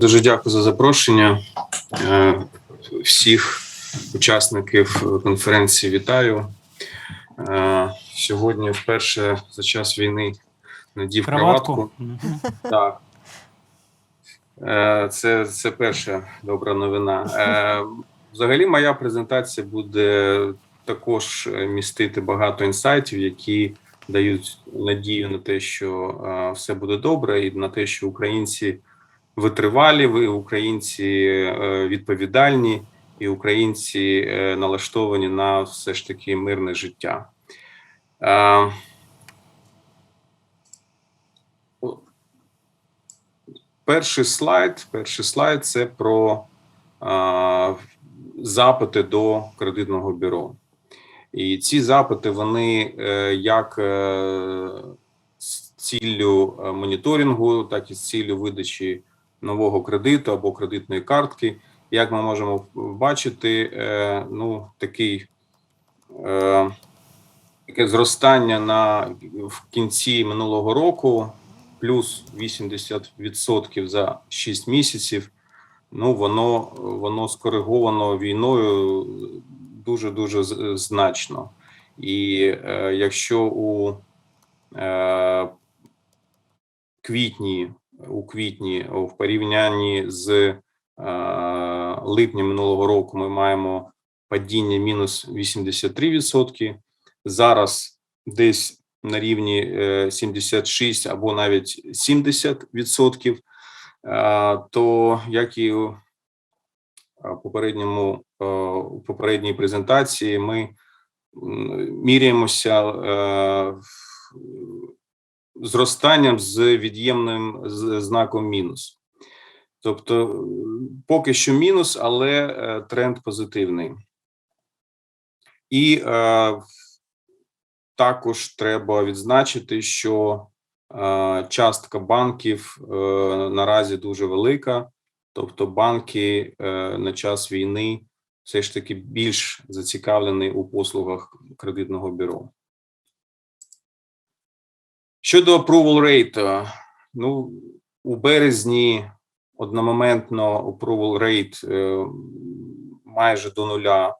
дуже дякую за запрошення. Е, Всіх учасників конференції вітаю. Е, Сьогодні вперше за час війни надів. Кроватку. Так. Е, Це, це перша добра новина. Взагалі, моя презентація буде також містити багато інсайтів, які дають надію на те, що все буде добре, і на те, що українці витривалі, ви українці е, відповідальні, і українці е, налаштовані на все ж таки мирне життя. Е, Перший слайд. Перший слайд це про запити до кредитного бюро. І ці запити вони як з ціллю моніторингу, так і з ціллю видачі нового кредиту або кредитної картки. Як ми можемо бачити, е, ну такий е, таке зростання на в кінці минулого року плюс 80% за 6 місяців. Ну, воно воно скориговано війною дуже дуже значно. І е, якщо у квітні, у квітні, в порівнянні з е, липнем минулого року, ми маємо падіння мінус 83%, зараз десь на рівні е, 76 або навіть 70%, е, то як і у е, попередньому е, у попередній презентації, ми міряємося е, зростанням з від'ємним знаком мінус. Тобто, е, поки що мінус, але е, тренд позитивний. І е, також треба відзначити, що е, частка банків е, наразі дуже велика, тобто банки е, на час війни все ж таки більш зацікавлені у послугах кредитного бюро. Щодо approval rate, ну у березні одномоментно approval rate е, майже до нуля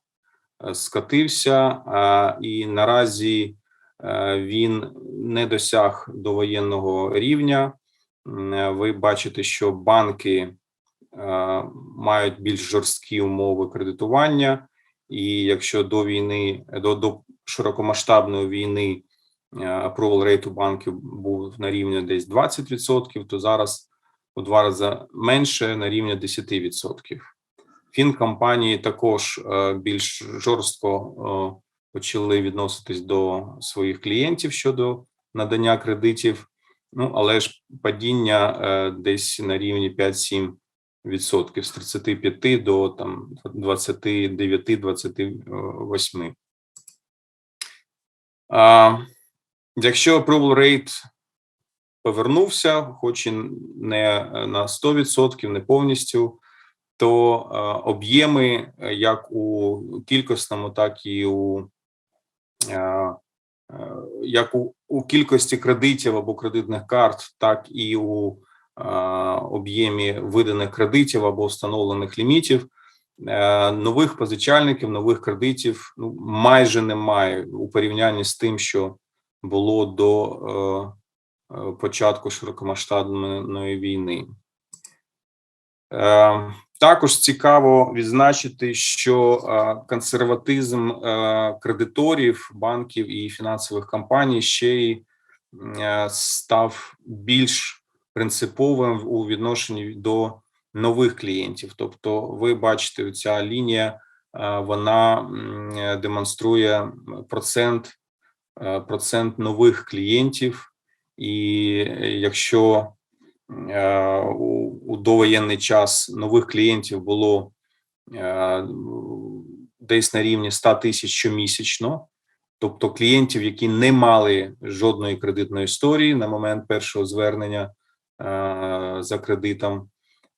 е, скатився, і наразі е, він не досяг довоєнного рівня. Е, Ви бачите, що банки е, мають більш жорсткі умови кредитування, і якщо до війни до, до широкомасштабної війни е, approval rate у банків був на рівні десь 20%, то зараз у два рази менше на рівні 10%. Фінкомпанії також е, більш жорстко е, почали відноситись до своїх клієнтів щодо надання кредитів. Ну але ж падіння е, десь на рівні 5-7 відсотків з 35 до там 29-28. Якщо approval rate повернувся, хоч і не на 100%, не повністю, то е, об'єми е, як у кількісному, так і у е, е, як у, у кількості кредитів або кредитних карт, так і у е, об'ємі виданих кредитів або встановлених лімітів. Е, нових позичальників, нових кредитів ну, майже немає у порівнянні з тим, що було до е, е, початку широкомасштабної війни. Е, також цікаво відзначити, що консерватизм кредиторів, банків і фінансових компаній ще й став більш принциповим у відношенні до нових клієнтів. Тобто, ви бачите, ця лінія вона демонструє процент, процент нових клієнтів, і е, якщо е, у, довоєнний час нових клієнтів було е, десь на рівні 100 тисяч щомісячно, тобто клієнтів, які не мали жодної кредитної історії на момент першого звернення е, за кредитом,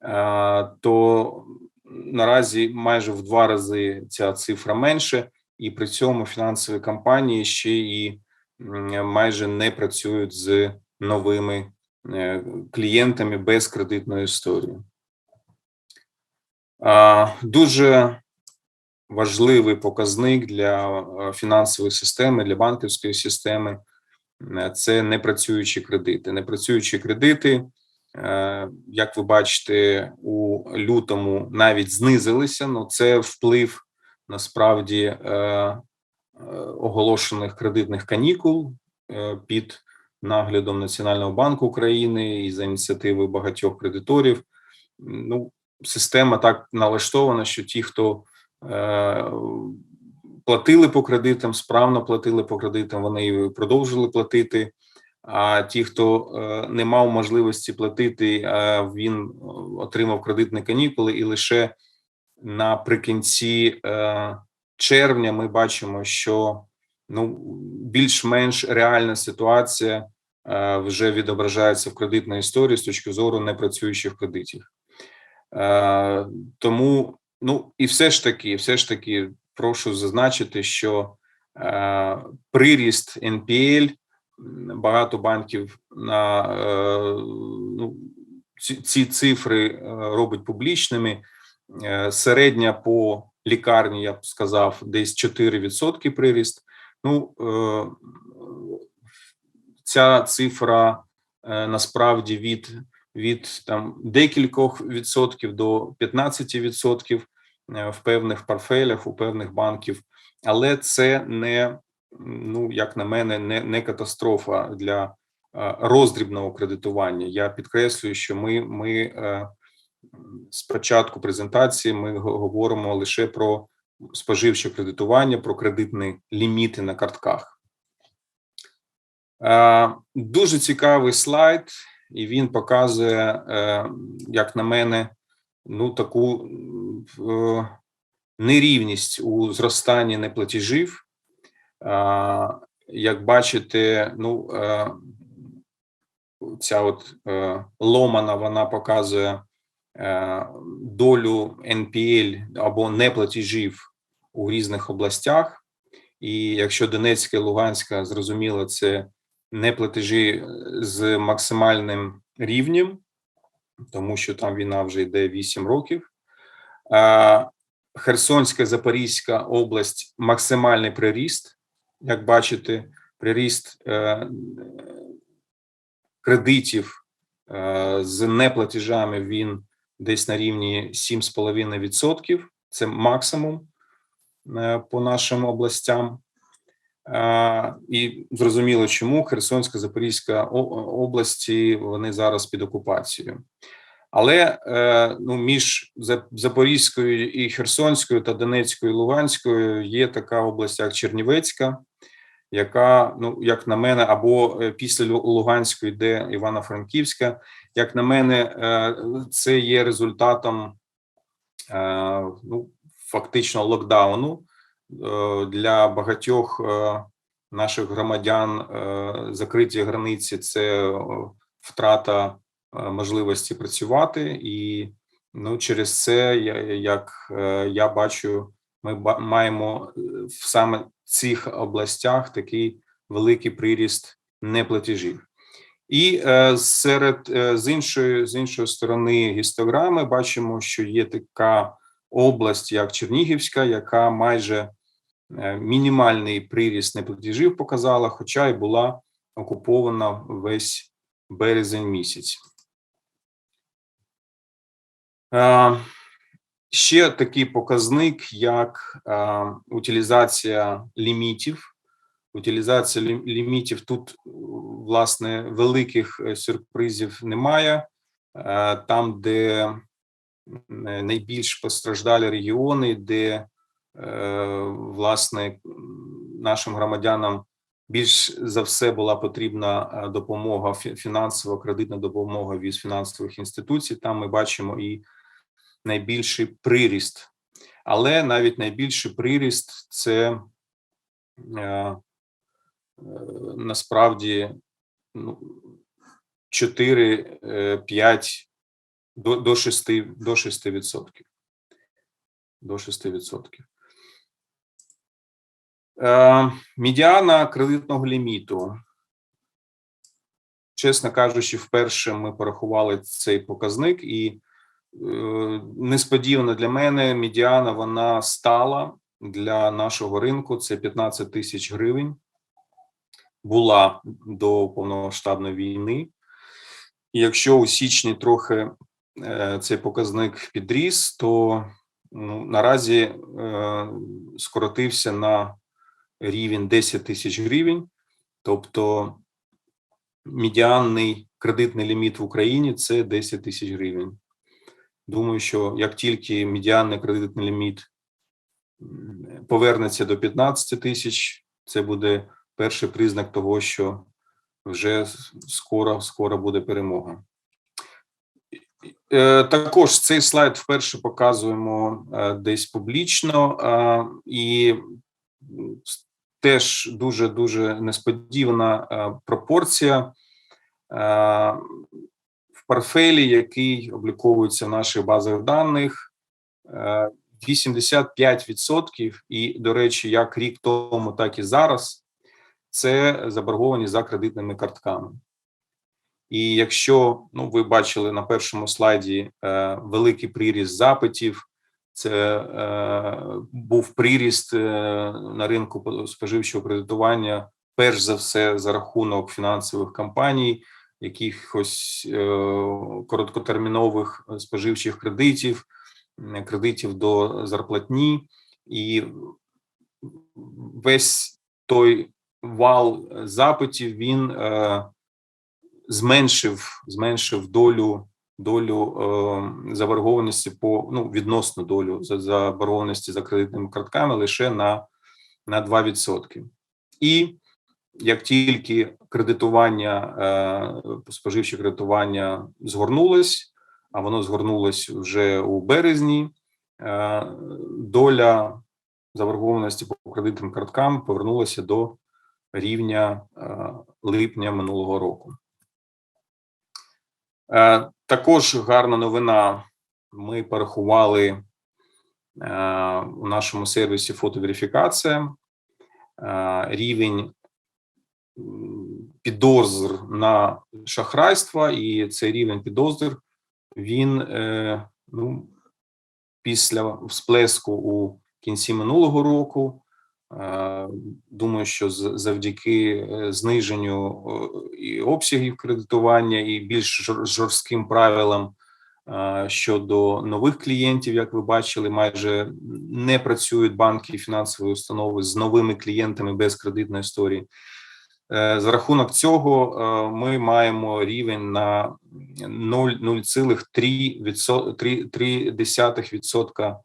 е, то наразі майже в два рази ця цифра менше, і при цьому фінансові компанії ще і майже не працюють з новими е, клієнтами без кредитної історії. Дуже важливий показник для е, фінансової системи, для банківської системи це непрацюючі кредити. Непрацюючі кредити, е, як ви бачите, у лютому навіть знизилися. Ну це вплив насправді е, е, оголошених кредитних канікул е, під наглядом Національного банку України і за ініціативи багатьох кредиторів. Ну, система так налаштована, що ті, хто платили по кредитам, справно платили по кредитам, вони продовжили платити. А ті, хто не мав можливості платити, він отримав кредитні канікули, і лише наприкінці е, червня ми бачимо, що ну більш-менш реальна ситуація е, вже відображається в кредитній історії з точки зору непрацюючих кредитів. Е, тому ну і все ж таки, все ж таки, прошу зазначити, що е, приріст NPL багато банків на е, ну, ці, ці цифри е, робить публічними. Е, середня по лікарні, я б сказав, десь 4% приріст. Ну е, ця цифра е, насправді від від там декількох відсотків до 15 відсотків в певних портфелях, у певних банків, але це не ну як на мене, не, не катастрофа для роздрібного кредитування. Я підкреслюю, що ми, ми спочатку презентації ми говоримо лише про споживче кредитування, про кредитні ліміти на картках. Дуже цікавий слайд і він показує, е, як на мене, ну таку е, нерівність у зростанні неплатежів. Як бачите, ну е, ця от ломана вона показує долю NPL або неплатежів у різних областях. І якщо Донецька і Луганська, зрозуміло, це не платежі з максимальним рівнем, тому що там війна вже йде 8 років. Херсонська Запорізька область максимальний приріст. Як бачите, приріст е, кредитів е, з неплатежами він десь на рівні 7,5%. Це максимум е, по нашим областям. І зрозуміло, чому Херсонська Запорізька області вони зараз під окупацією. Але е, ну, між Запорізькою і Херсонською та Донецькою і Луганською є така область, як Чернівецька, яка, ну як на мене, або е, після Луганської йде Івано-Франківська. Як на мене, е, це є результатом ну, фактично локдауну. Е, для багатьох е, наших громадян е, закриті границі це втрата можливості працювати, і ну через це я як я бачу, ми маємо в саме цих областях такий великий приріст неплатежів. І е, серед е, з іншої з іншої сторони гістограми бачимо, що є така область, як Чернігівська, яка майже Е, мінімальний приріст неплатежів показала, хоча й була окупована весь березень місяць. Е, ще такий показник, як е, утилізація лімітів. Утилізація лімітів тут, власне, великих сюрпризів немає. Там, де найбільш постраждалі регіони, де Е, власне нашим громадянам більш за все була потрібна е, допомога, фінансова кредитна допомога від фінансових інституцій. Там ми бачимо і найбільший приріст, але навіть найбільший приріст це е, насправді ну, 4-5 до до 6 до 6%. До 6%. Е, Медіана кредитного ліміту. Чесно кажучи, вперше ми порахували цей показник, і несподівано для мене медіана вона стала для нашого ринку. Це 15 тисяч гривень. Була до повномасштабної війни. Якщо у січні трохи е, цей показник підріс, то ну, наразі е, скоротився на рівень 10 тисяч гривень. Тобто медіанний кредитний ліміт в Україні це 10 тисяч гривень. Думаю, що як тільки медіанний кредитний ліміт повернеться до 15 тисяч, це буде перший признак того, що вже скоро, скоро буде перемога. Е, Також цей слайд вперше показуємо е, десь публічно, е, і теж дуже дуже несподівана пропорція портфелі, який обліковується в наших базах даних. е, 85%, і, до речі, як рік тому, так і зараз, це заборгованість за кредитними картками. І якщо ну ви бачили на першому слайді е, великий приріст запитів, це е, був приріст е, на ринку по- споживчого кредитування, перш за все за рахунок фінансових компаній, якихось е, короткотермінових споживчих кредитів, кредитів до зарплатні, і весь той вал запитів він е, зменшив зменшив долю долю е, заборгованості по ну відносно долю за заборгованості за кредитними картками лише на на 2%. І як тільки кредитування е, споживче кредитування згорнулось, а воно згорнулось вже у березні, е, доля заборгованості по кредитним карткам повернулася до рівня е, липня минулого року. Також гарна новина. Ми порахували у нашому сервісі фотоверифікація рівень підозр на шахрайство, і цей рівень підозр він е, ну, після всплеску у кінці минулого року. е, Думаю, що завдяки е, зниженню і обсягів кредитування, і більш жорстким правилам щодо нових клієнтів, як ви бачили, майже не працюють банки і фінансові установи з новими клієнтами без кредитної історії. Е, За рахунок цього е, ми маємо рівень на 0,03%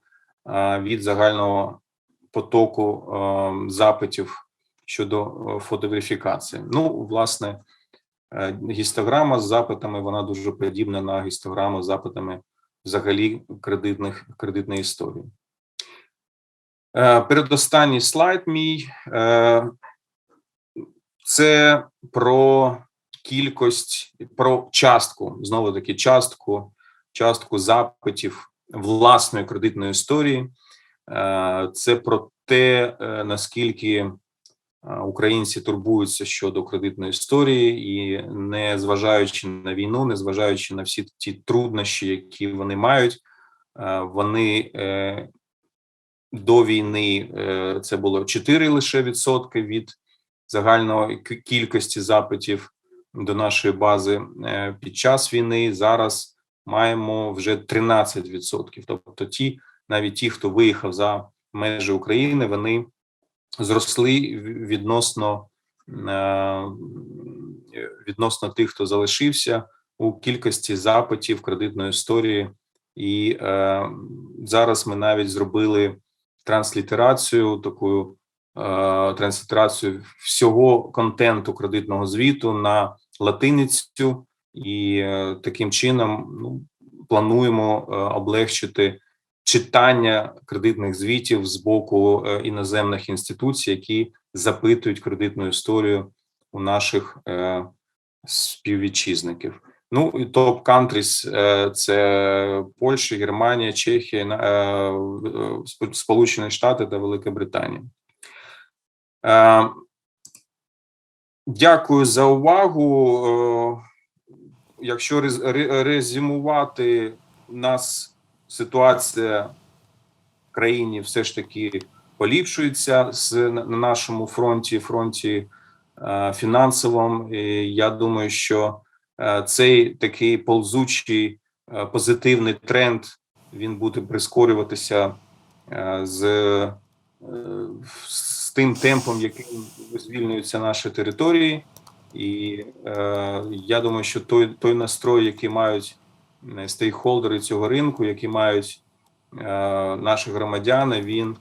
е, від загального потоку запитів щодо фотоверифікації. Ну, власне, гістограма з запитами вона дуже подібна на гістограму з запитами взагалі кредитних кредитної історії. Передостанній слайд мій. Це про кількість, про частку, знову таки, частку, частку запитів власної кредитної історії. Е, Це про те, е, наскільки е, українці турбуються щодо кредитної історії, і не зважаючи на війну, не зважаючи на всі ті труднощі, які вони мають, вони до війни це було 4 лише відсотки від загальної кількості запитів до нашої бази е, під час війни. Зараз маємо вже 13%. Тобто, ті, навіть ті, хто виїхав за межі України, вони зросли відносно е, відносно тих, хто залишився у кількості запитів кредитної історії. І е, зараз ми навіть зробили транслітерацію, таку е, всього контенту кредитного звіту на латиницю, і е, таким чином ну, плануємо е, облегчити читання кредитних звітів з боку іноземних інституцій, які запитують кредитну історію у наших співвітчизників. Ну і топ е, – це Польща, Германія, Чехія, Сполучені Штати та Велика Британія. Е, Дякую за увагу. Е, Якщо резюмувати у нас ситуація в країні все ж таки поліпшується на на нашому фронті, фронті е, фінансовому. І я думаю, що цей такий ползучий позитивний тренд він буде прискорюватися з тим темпом, яким звільнюються наші території. І е, я думаю, що той, той настрой, який мають е, стейкхолдери цього ринку, які мають е, наші громадяни, він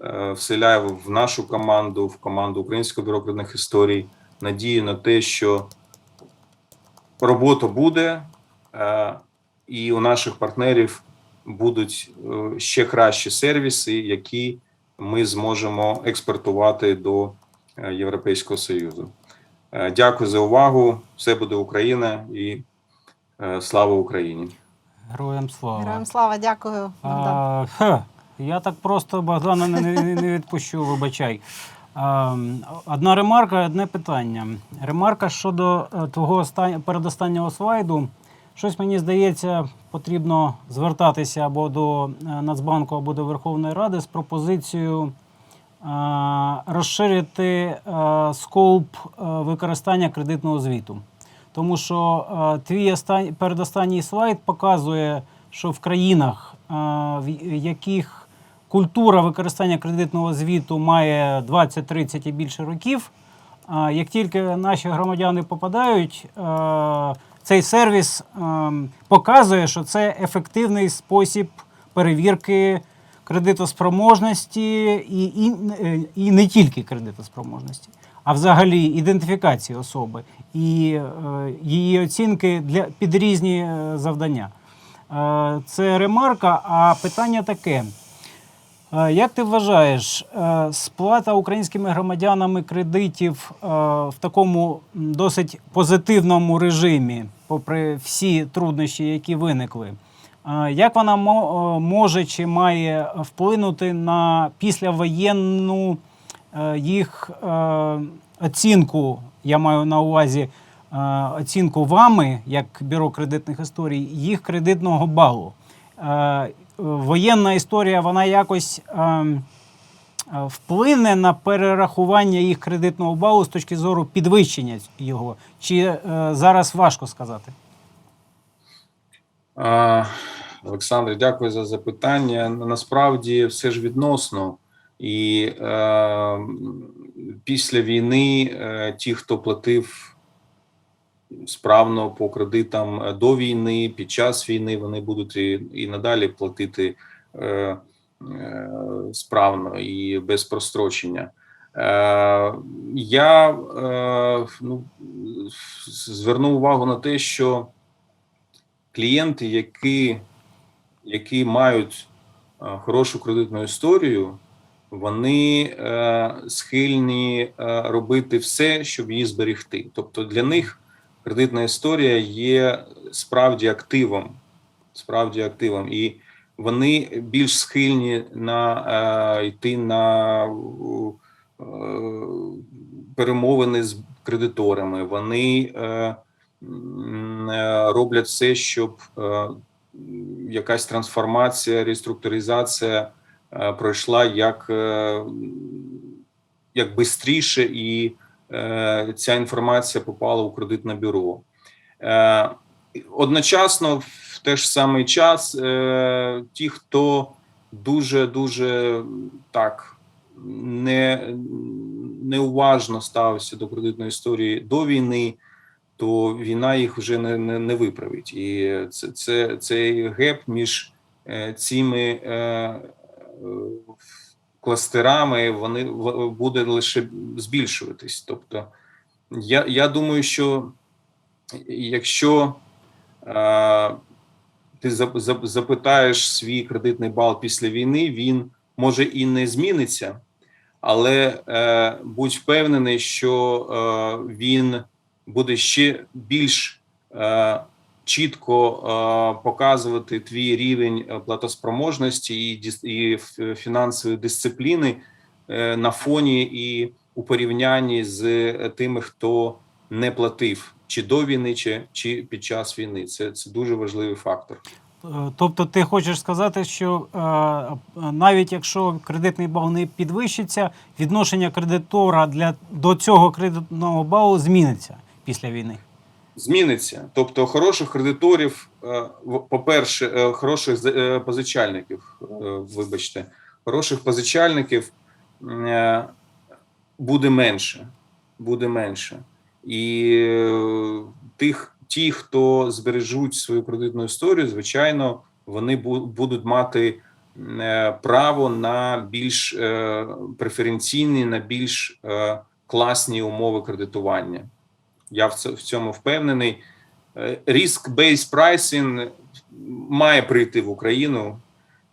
е, вселяє в нашу команду, в команду Українського бюро історій, надію на те, що робота буде, е, і у наших партнерів будуть е, ще кращі сервіси, які ми зможемо експортувати до е, Європейського Союзу. Е, Дякую за увагу. Все буде Україна і е, слава Україні. Героям слава. Героям слава, дякую. А, хе, я так просто Богдана не, не, не відпущу, вибачай. Одна ремарка, одне питання. Ремарка щодо твого остан... передостаннього слайду. Щось мені здається, потрібно звертатися або до е, Нацбанку, або до Верховної Ради з пропозицією е, розширити е, скоп е, використання кредитного звіту. Тому що твій остан... передостанній слайд показує, що в країнах, в яких культура використання кредитного звіту має 20-30 і більше років, як тільки наші громадяни попадають, цей сервіс е, показує, що це ефективний спосіб перевірки кредитоспроможності і, і, е, і не тільки кредитоспроможності, а взагалі ідентифікації особи і е, її оцінки для під різні е, завдання. Е, це ремарка. А питання таке. Е, Як ти вважаєш, е, сплата українськими громадянами кредитів е, в такому досить позитивному режимі, попри всі труднощі, які виникли, як вона може чи має вплинути на післявоєнну їх оцінку? Я маю на увазі оцінку вами, як бюро кредитних історій, їх кредитного балу. Воєнна історія вона якось е, е, вплине на перерахування їх кредитного балу з точки зору підвищення його, чи е, зараз важко сказати? Олександр, дякую за запитання. Насправді все ж відносно, і е, після війни е, ті, хто платив справно по кредитам е, до війни, під час війни, вони будуть і, і надалі платити е, е, справно і без прострочення. Е, я е, ну, звернув увагу на те, що клієнти, які, які мають е, хорошу кредитну історію, вони е, схильні е, робити все, щоб її зберегти. Тобто для них кредитна історія є справді активом, справді активом, і вони більш схильні на е, йти на е, перемовини з кредиторами. Вони е, е, роблять все, щоб е, якась трансформація, реструктуризація е, пройшла як, е, як бистріше, і ця інформація попала у кредитне бюро. Е, Одночасно, в той ж самий час, е, ті, хто дуже дуже так не, неуважно ставився до кредитної історії до війни, то війна їх вже не, не, не виправить. І це, це цей геп між е, цими е, е, кластерами вони буде лише збільшуватись. Тобто, я, я думаю, що якщо е, ти зап- зап- запитаєш свій кредитний бал після війни, він може і не зміниться, але е, будь впевнений, що е, він буде ще більш е, чітко е, показувати твій рівень е, платоспроможності і, фінансової дисципліни е, на фоні і у порівнянні з тими, хто не платив чи до війни, чи, чи під час війни. Це, це дуже важливий фактор. Тобто ти хочеш сказати, що е, навіть якщо кредитний бал не підвищиться, відношення кредитора для, до цього кредитного балу зміниться після війни. Зміниться. Тобто, хороших кредиторів, е, по-перше, е, хороших е, позичальників, вибачте, хороших позичальників буде менше. Буде менше. І тих, ті, хто збережуть свою кредитну історію, звичайно, вони будуть мати право на більш преференційні, на більш класні умови кредитування. Я в в цьому впевнений. Е, Risk-based pricing має прийти в Україну.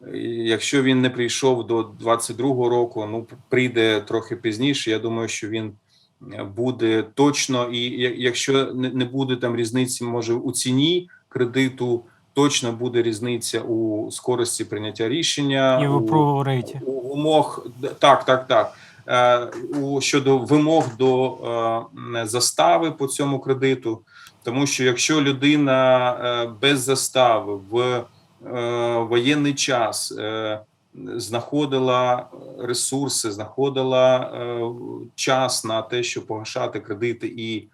Е, Якщо він не прийшов до 2022 року, ну прийде трохи пізніше. Я думаю, що він е, буде точно, і якщо не буде там різниці, може у ціні кредиту, точно буде різниця у скорості прийняття рішення І в у- у вимог так, так, так. Е, щодо вимог до е, застави по цьому кредиту, тому що якщо людина е, без застави в воєнний час знаходила ресурси, знаходила час на те, щоб погашати кредити і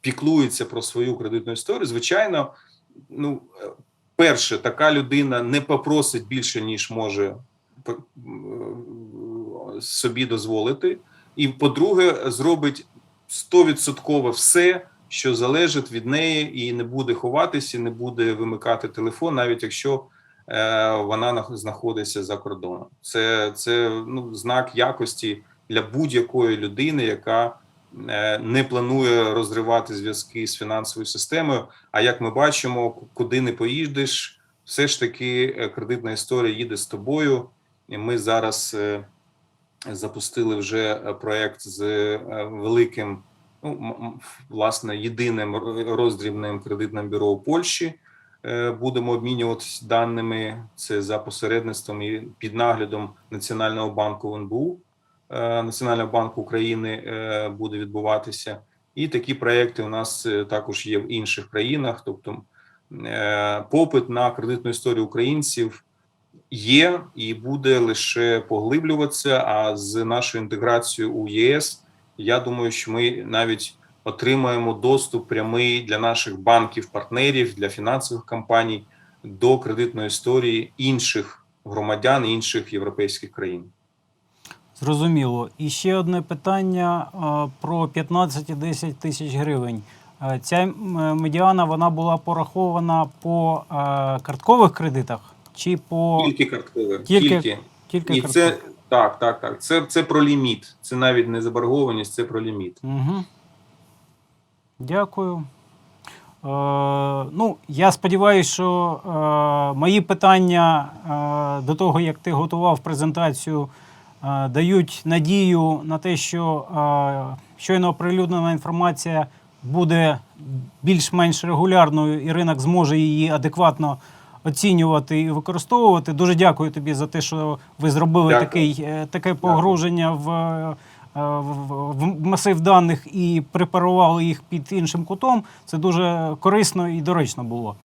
піклується про свою кредитну історію, звичайно, ну перше, така людина не попросить більше, ніж може собі дозволити. І, по-друге, зробить стовідсотково все, що залежить від неї, і не буде ховатися, не буде вимикати телефон, навіть якщо е, вона знаходиться за кордоном. Це, це ну, знак якості для будь-якої людини, яка е, не планує розривати зв'язки з фінансовою системою. А як ми бачимо, куди не поїдеш, все ж таки е, кредитна історія їде з тобою. І ми зараз запустили вже е, проект з е, великим, ну власне, єдиним роздрібним кредитним бюро у Польщі. Е, Будемо обмінюватися даними. Це за посередництвом і під наглядом Національного банку НБУ. Національного банку України буде відбуватися. І такі проекти у нас також є в інших країнах. Тобто попит на кредитну історію українців є і буде лише поглиблюватися. А з нашою інтеграцією у ЄС, я думаю, що ми навіть отримаємо доступ прямий для наших банків-партнерів, для фінансових компаній до кредитної історії інших громадян інших європейських країн. Зрозуміло. І ще одне питання е, про 15 і 10 тисяч гривень. Е, Ця медіана вона була порахована по е, карткових кредитах чи по Тільки карткове, Тільки тільки. тільки І це так, так, так. Це, це про ліміт. Це навіть не заборгованість, це про ліміт. Угу. Дякую. Е, ну, я сподіваюся, що е, мої питання е, до того, як ти готував презентацію, е, дають надію на те, що е, щойно оприлюднена інформація буде більш-менш регулярною, і ринок зможе її адекватно оцінювати і використовувати. Дуже дякую тобі за те, що ви зробили Дякую. такий, е, таке погруження в, е, в, в масив даних і препарували їх під іншим кутом. Це дуже корисно і доречно було.